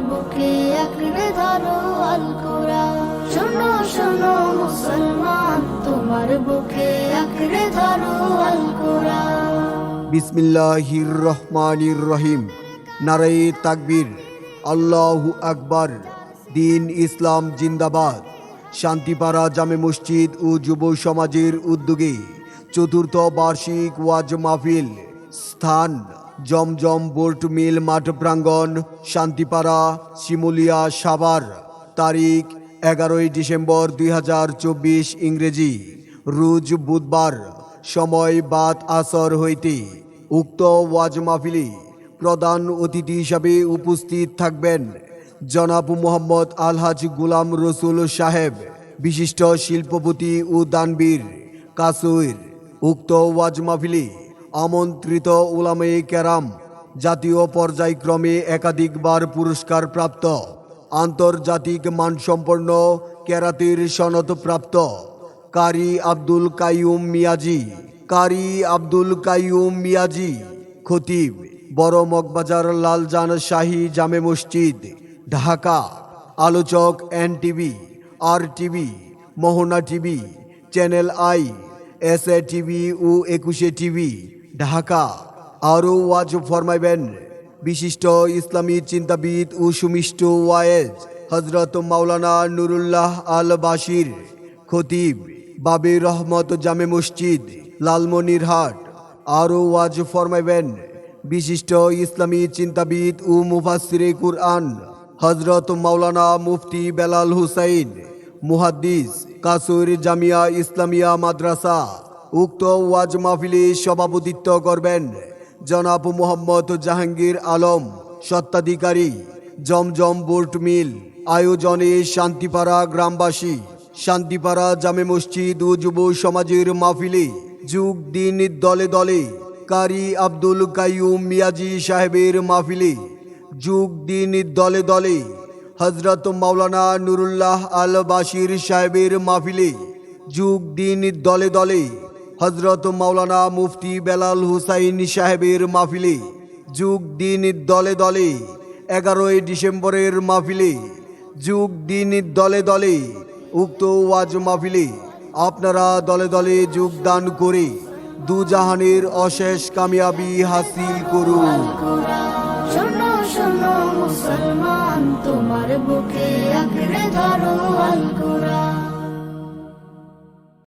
বুকে আঁকড়ে ধরো শোনো শোনো মুসলমান, তোমার বুকে আঁকড়ে ধরো বিসমিল্লাহির রহমানির রহিম। নারায়ে তাকবীর। আল্লাহু আকবার। দিন ইসলাম জিন্দাবাদ। শান্তিপাড়া জামে মসজিদ ও যুব সমাজের উদ্যোগে চতুর্থ বার্ষিক ওয়াজ মাহফিল স্থান। জমজম বোল্ট মিল মাঠ প্রাঙ্গণ, শান্তিপাড়া, শিমুলিয়া, সাভার। তারিখ, এগারোই ডিসেম্বর দুই হাজার চব্বিশ ইংরেজি। রোজ বুধবার, সময় বাদ আসর হইতে। উক্ত ওয়াজ মাহফিলে প্রধান অতিথি হিসাবে উপস্থিত থাকবেন জনাব মোহাম্মদ আলহাজ গুলাম রসুল সাহেব, বিশিষ্ট শিল্পপতি ও দানবীর, কাসুর। উক্ত ওয়াজ মাহফিলে আমন্ত্রিত উলামে ক্যারাম জাতীয় পর্যায়ক্রমে একাধিকবার পুরস্কার প্রাপ্ত, আন্তর্জাতিক মানসম্পন্ন কেরাতের সনদপ্রাপ্ত কারি আব্দুল কাইয়ুম মিয়াজি, কারি আব্দুল কাইয়ুম মিয়াজি, খতিব, বড় মগবাজার লালজান শাহী জামে মসজিদ, ঢাকা, আলোচক N TV R TV Mohona TV, channel I S A TV O Ekushey TV Dhaka. আরও ওয়াজ ফরমাইবেন। বিশিষ্ট ইসলামী চিন্তাবিদ ও সুমিষ্ট ওয়ায়েজ হজরত মাওলানা নুরুল্লাহ আল বাশির খতিব বাবে রহমত জামে মসজিদ, লালমনিরহাট। আরও ওয়াজ ফরমাইবেন। বিশিষ্ট ইসলামী চিন্তাবিদ ও মুফাসিরে কুরআন হজরত মাওলানা মুফতি বেলাল হুসাইন, মুহাদ্দিস কাসুর জামিয়া ইসলামিয়া মাদ্রাসা। উক্ত ওয়াজ মাহফিলে সভাপতিত্ব করবেন জনাব মোহাম্মদ জাহাঙ্গীর আলম সত্ত্বাধিকারী জমজম বোল্ট মিল, আয়োজনে শান্তিপাড়া গ্রামবাসী, শান্তিপাড়া জামে মসজিদ ও যুব সমাজের মাহফিলে যুগ দিন দলে দলে কারি আব্দুল কাইয়ুম মিয়াজি সাহেবের মাহফিলে যুগ দিন দলে দলে হজরত মাওলানা নুরুল্লাহ আল বাশির সাহেবের মাহফিলে যুগ দিন দলে দলে হজরত মাওলানা মুফতি বেলাল হুসাইন সাহেবের মাহফিলে যুগ দিন দলে দলে, এগারোই ডিসেম্বরের মাহফিলে যুগ দিন দলে দলে উক্ত ওয়াজ মাহফিলে আপনারা দলে দলে যোগদান করে দুজাহানের অশেষ কামিয়াবি হাসিল করুন। মুসলমান, তোমার বুকে ধরো আল কোরআন